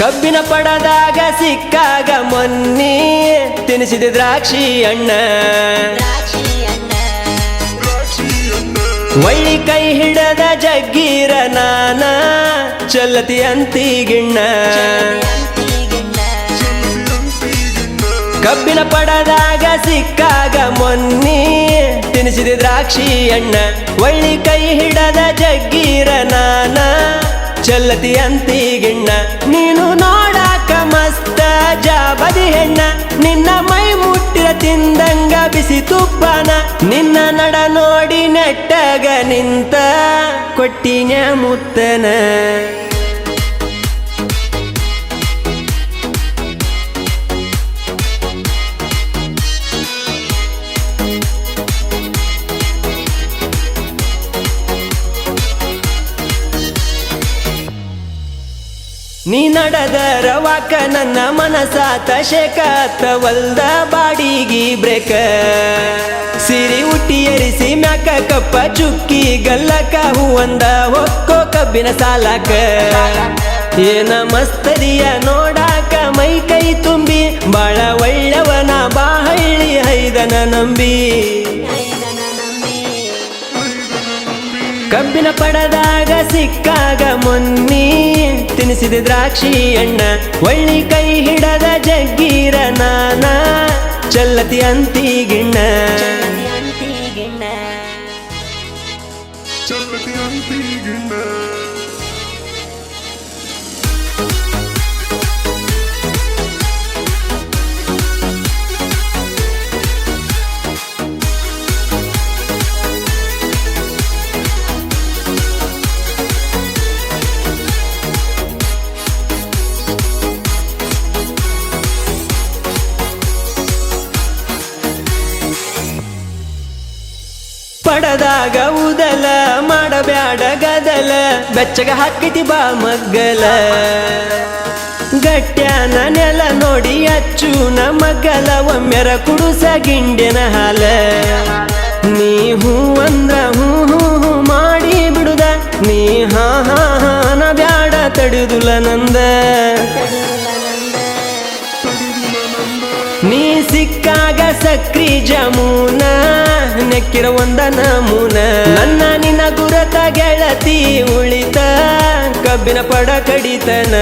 ಕಬ್ಬಿನ ಪಡದಾಗ ಸಿಕ್ಕಾಗ ಮೊನ್ನಿ ತಿನಿಸಿದ ದ್ರಾಕ್ಷಿ ಅಣ್ಣ. ಒಳ್ಳಿ ಕೈ ಹಿಡದ ಜಗ್ಗೀರ ನಾನ ಚಲ್ಲತಿ ಅಂತಿಗಿಣ್ಣ ಕಬ್ಬಿನ ಪಡದಾಗ ಸಿಕ್ಕಾಗ ಮೊನ್ನಿ ತಿನಿಸಿದ ದ್ರಾಕ್ಷಿ ಅಣ್ಣ. ಒಳ್ಳಿ ಕೈ ಹಿಡದ ಜಗ್ಗೀರ ನಾನ ಚಲ್ಲತಿ ಅಂತಿಗಿಣ್ಣ ನೀನು ನೋಡಾಕ ಮಸ್ತ ಜಾಬದಿ ಹೆಣ್ಣ. ನಿನ್ನ ಮೈ ಮುಟ್ಟಿರ ತಿಂದಂಗ ಬಿಸಿ ತುಪ್ಪನ. ನಿನ್ನ ನಡ ನೋಡಿ ನೆಟ್ಟಗ ನಿಂತ ಕೊಟ್ಟಿನ ಮುತ್ತನ. ನೀ ನಡದ ರವಾಕ ನನ್ನ ಮನಸಾತ ಶೇಕಾತ ವಲ್ದ ಬಾಡಿಗಿ ಬ್ರೇಕ. ಸಿರಿ ಉಟ್ಟಿ ಎರಿಸಿ ಮ್ಯಾಕ ಕಪ್ಪ ಚುಕ್ಕಿ ಗಲ್ಲಕ ಹೂವಂದ ಹೊಕ್ಕೋ ಕಬ್ಬಿನ ಸಾಲಕ. ಏನ ಮಸ್ತರಿಯ ನೋಡಾಕ ಮೈ ಕೈ ತುಂಬಿ ಬಾಳ ಒಳ್ಳೆವನ ಬಾಹಳ್ಳಿ ಹೈದನ ನಂಬಿ. ಕಬ್ಬಿನ ಪಡದಾಗ ಸಿಕ್ಕಾಗ ಮೊನ್ನಿ. ತಿನಿಸಿದ ದ್ರಾಕ್ಷಿ ಅಣ್ಣ ಒಳ್ಳಿ ಕೈ ಹಿಡದ ಜಗ್ಗೀರ ನಾನ ಚಲ್ಲತಿ ಅಂತಿಗಿಣ್ಣ ಚಲ್ಲತಿ ಅಂತಿಗಿಣ್ಣ ಪಡದಾಗ ಉದಲ, ಮಾಡಬ್ಯಾಡ ಗದಲ, ಬೆಚ್ಚಗ ಹಾಕಿತಿ ಬಾ ಮಗ್ಗಲ. ಗಟ್ಯಾನ ನೆಲ ನೋಡಿ ಅಚ್ಚುನ ಮಗ್ಗಲ, ಒಮ್ಮೆರ ಕುಡುಸ ಗಿಂಡಿನ ಹಾಲ. ನೀ ಹೂ ಅಂದ್ರ ಹೂ ಹೂ ಹೂ ಮಾಡಿ ಬಿಡುದ, ನೀ ಹಾ ಹಾ ಹಾನ ಬ್ಯಾಡ ತಡಿದುಲ ನಂದ. ನೀ ಸಿಕ್ಕಾಗ ಸಕ್ರಿ ಜಮೂನ. ನೆಕ್ಕಿರ ಒಂದ ನಮೂನ. ನನ್ನ ನಿನ್ನ ಗುರತ ಗೆಳತಿ ಉಳಿತ. ಕಬ್ಬಿನ ಪಡ ಕಡಿತನ.